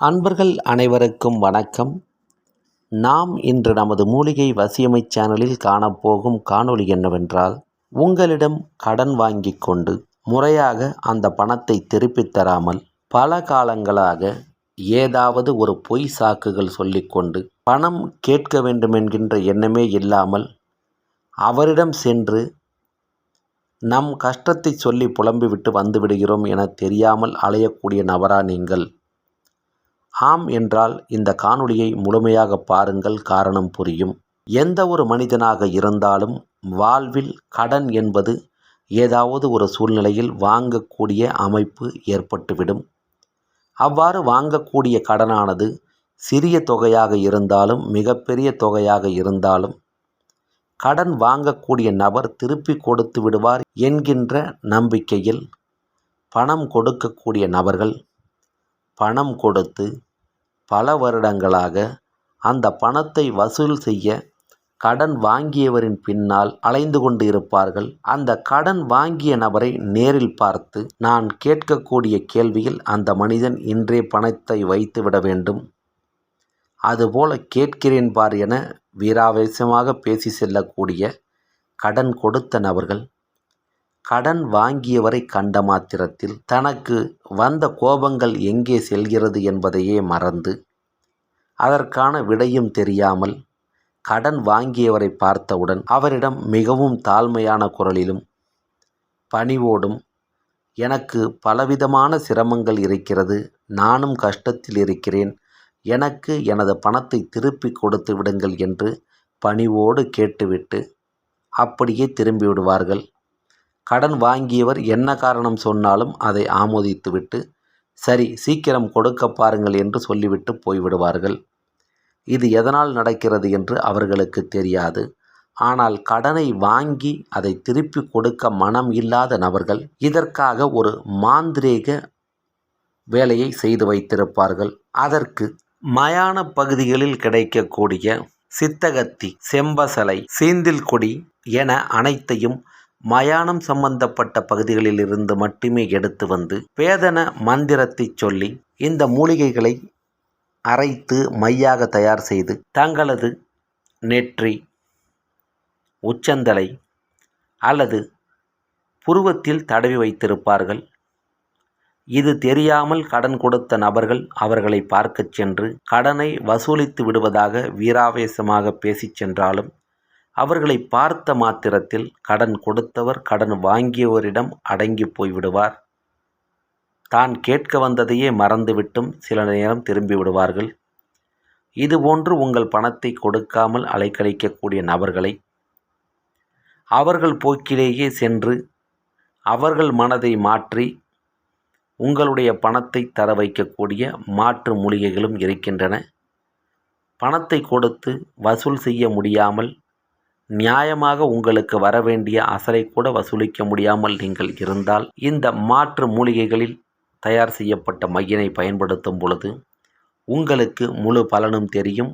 அன்பர்கள் அனைவருக்கும் வணக்கம். நாம் இன்று நமது மூலிகை வசியமை சேனலில் காணப்போகும் காணொளி என்னவென்றால் உங்களிடம் கடன் வாங்கி கொண்டு முறையாக அந்த பணத்தை திருப்பித் தராமல் பல காலங்களாக ஏதாவது ஒரு பொய் சாக்குகள் சொல்லிக்கொண்டு பணம் கேட்க வேண்டும் என்கின்ற எண்ணமே இல்லாமல் அவரிடம் சென்று நம் கஷ்டத்தை சொல்லி புலம்பிவிட்டு வந்துவிடுகிறோம் என தெரியாமல் அலையக்கூடிய நபரா நீங்கள். ஆம் என்றால் இந்த காணொளியை முழுமையாக பாருங்கள் காரணம் புரியும். எந்த ஒரு மனிதனாக இருந்தாலும் வாழ்வில் கடன் என்பது ஏதாவது ஒரு சூழ்நிலையில் வாங்கக்கூடிய அமைப்பு ஏற்பட்டுவிடும். அவ்வாறு வாங்கக்கூடிய கடனானது சிறிய தொகையாக இருந்தாலும் மிகப்பெரிய தொகையாக இருந்தாலும் கடன் வாங்கக்கூடிய நபர் திருப்பி கொடுத்து விடுவார் என்கின்ற நம்பிக்கையில் பணம் கொடுக்கக்கூடிய நபர்கள் பணம் கொடுத்து பல வருடங்களாக அந்த பணத்தை வசூல் செய்ய கடன் வாங்கியவரின் பின்னால் அலைந்து கொண்டு இருப்பார்கள் அந்த கடன் வாங்கிய நபரை நேரில் பார்த்து நான் கேட்கக்கூடிய கேள்வியில் அந்த மனிதன் இன்றே பணத்தை வைத்து விட வேண்டும். அதுபோல கேட்கிறேன் பார் என வீராவேசமாக பேசி செல்லக்கூடிய கடன் கொடுத்த நபர்கள் கடன் வாங்கியவரை கண்ட மாத்திரத்தில் தனக்கு வந்த கோபங்கள் எங்கே செல்கிறது என்பதையே மறந்து அதற்கான விடையும் தெரியாமல் கடன் வாங்கியவரை பார்த்தவுடன் அவரிடம் மிகவும் தாழ்மையான குரலிலும் பணிவோடும் எனக்கு பலவிதமான சிரமங்கள் இருக்கிறது நானும் கஷ்டத்தில் இருக்கிறேன் எனக்கு எனது பணத்தை திருப்பி கொடுத்து விடுங்கள் என்று பணிவோடு கேட்டுவிட்டு அப்படியே திரும்பி விடுவார்கள். கடன் வாங்கியவர் என்ன காரணம் சொன்னாலும் அதை ஆமோதித்துவிட்டு சரி சீக்கிரம் கொடுக்க பாருங்கள் என்று சொல்லிவிட்டு போய்விடுவார்கள். இது எதனால் நடக்கிறது என்று அவர்களுக்கு தெரியாது. ஆனால் கடனை வாங்கி அதை திருப்பி கொடுக்க மனம் இல்லாத நபர்கள் இதற்காக ஒரு மாந்திரீக வேலையை செய்து வைத்திருப்பார்கள். அதற்கு மயான பகுதிகளில் கிடைக்கக்கூடிய சித்தகத்தி செம்பசலை சீந்தில் கொடி என அனைத்தையும் மயானம் சம்பந்தப்பட்ட பகுதிகளில் இருந்து மட்டுமே எடுத்து வந்து வேதன மந்திரத்தை சொல்லி இந்த மூலிகைகளை அரைத்து மையாக தயார் செய்து தங்களது நெற்றி உச்சந்தலை அல்லது புருவத்தில் தடவி வைத்திருப்பார்கள். இது தெரியாமல் கடன் கொடுத்த நபர்கள் அவர்களை பார்க்கச் சென்று கடனை வசூலித்து விடுவதாக வீராவேசமாக பேசிச் சென்றாலும் அவர்களை பார்த்த மாத்திரத்தில் கடன் கொடுத்தவர் கடன் வாங்கியவரிடம் அடங்கி போய்விடுவார் தான் கேட்க வந்ததையே மறந்துவிட்டும் சில நேரம் திரும்பி விடுவார்கள். இதுபோன்று உங்கள் பணத்தை கொடுக்காமல் அலைக்கழிக்கக்கூடிய நபர்களை அவர்கள் போக்கிலேயே சென்று அவர்கள் மனதை மாற்றி உங்களுடைய பணத்தை தர வைக்கக்கூடிய மாற்று மூலிகைகளும் இருக்கின்றன. பணத்தை கொடுத்து வசூல் செய்ய முடியாமல் நியாயமாக உங்களுக்கு வர வேண்டிய அசலை கூட வசூலிக்க முடியாமல் நீங்கள் இருந்தால் இந்த மாற்று மூலிகைகளில் தயார் செய்யப்பட்ட மையினை பயன்படுத்தும் பொழுது உங்களுக்கு முழு பலனும் தெரியும்.